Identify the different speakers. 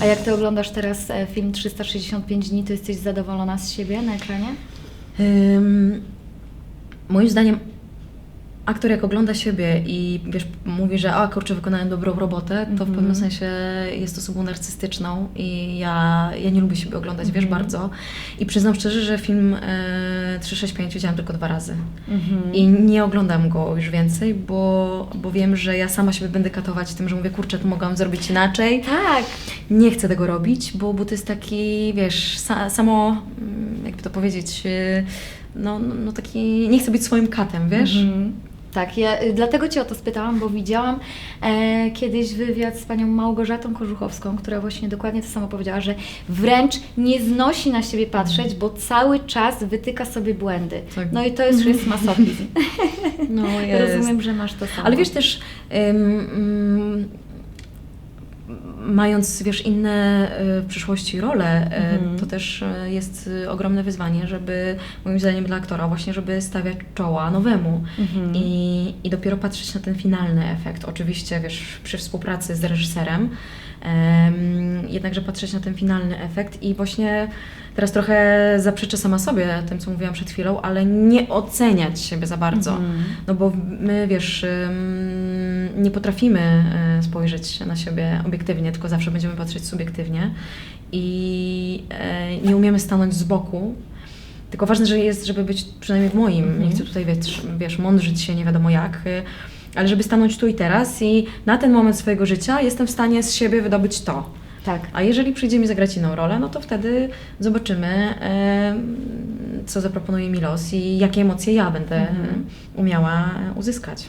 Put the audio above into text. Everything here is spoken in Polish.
Speaker 1: A jak ty oglądasz teraz e, film 365 dni, to jesteś zadowolona z siebie na ekranie?
Speaker 2: Ym, moim zdaniem aktor jak ogląda siebie i wiesz, mówi, że a kurczę, wykonałem dobrą robotę, to w
Speaker 1: Mhm.
Speaker 2: pewnym sensie jest osobą narcystyczną i ja, ja nie lubię siebie oglądać, wiesz,
Speaker 1: Mhm.
Speaker 2: bardzo. I przyznam szczerze, że film e, 365 widziałam tylko dwa razy.
Speaker 1: Mhm.
Speaker 2: I nie oglądam go już więcej, bo, bo wiem, że ja sama siebie będę katować tym, że mówię, kurczę, to mogłam zrobić inaczej.
Speaker 1: Tak,
Speaker 2: Nie chcę tego robić, bo, bo to jest taki, wiesz, sa, samo, mm, jakby to powiedzieć, y, no, no, no taki, nie chcę być swoim katem, wiesz?
Speaker 1: Mhm. Tak, ja y, dlatego Cię o to spytałam, bo widziałam e, kiedyś wywiad z panią Małgorzatą Korzuchowską, która właśnie dokładnie to samo powiedziała, że wręcz nie znosi na siebie patrzeć, bo cały czas wytyka sobie błędy.
Speaker 2: Tak.
Speaker 1: No i to już jest masochizm.
Speaker 2: No,
Speaker 1: Rozumiem, że masz to samo.
Speaker 2: Ale wiesz też, ym, ym, mając, wiesz, inne y, w przyszłości role, y,
Speaker 1: Mhm.
Speaker 2: to też y, jest ogromne wyzwanie, żeby, moim zdaniem dla aktora, właśnie, żeby stawiać czoła nowemu.
Speaker 1: Mhm.
Speaker 2: I, I dopiero patrzeć na ten finalny efekt. Oczywiście, wiesz, przy współpracy z reżyserem, em, jednakże patrzeć na ten finalny efekt i właśnie teraz trochę zaprzeczę sama sobie tym, co mówiłam przed chwilą, ale nie oceniać siebie za bardzo.
Speaker 1: Mhm.
Speaker 2: No bo my, wiesz, nie potrafimy y, spojrzeć na siebie obiektywnie, tylko zawsze będziemy patrzeć subiektywnie i e, nie umiemy stanąć z boku. Tylko ważne, że jest, żeby być przynajmniej w moim,
Speaker 1: Mhm.
Speaker 2: nie chcę tutaj, wiesz, wiesz, mądrzyć się nie wiadomo jak, y, ale żeby stanąć tu i teraz i na ten moment swojego życia jestem w stanie z siebie wydobyć to.
Speaker 1: Tak.
Speaker 2: A jeżeli przyjdzie mi zagrać inną rolę, no to wtedy zobaczymy, em, co zaproponuje mi los i jakie emocje ja będę
Speaker 1: Mhm.
Speaker 2: umiała uzyskać.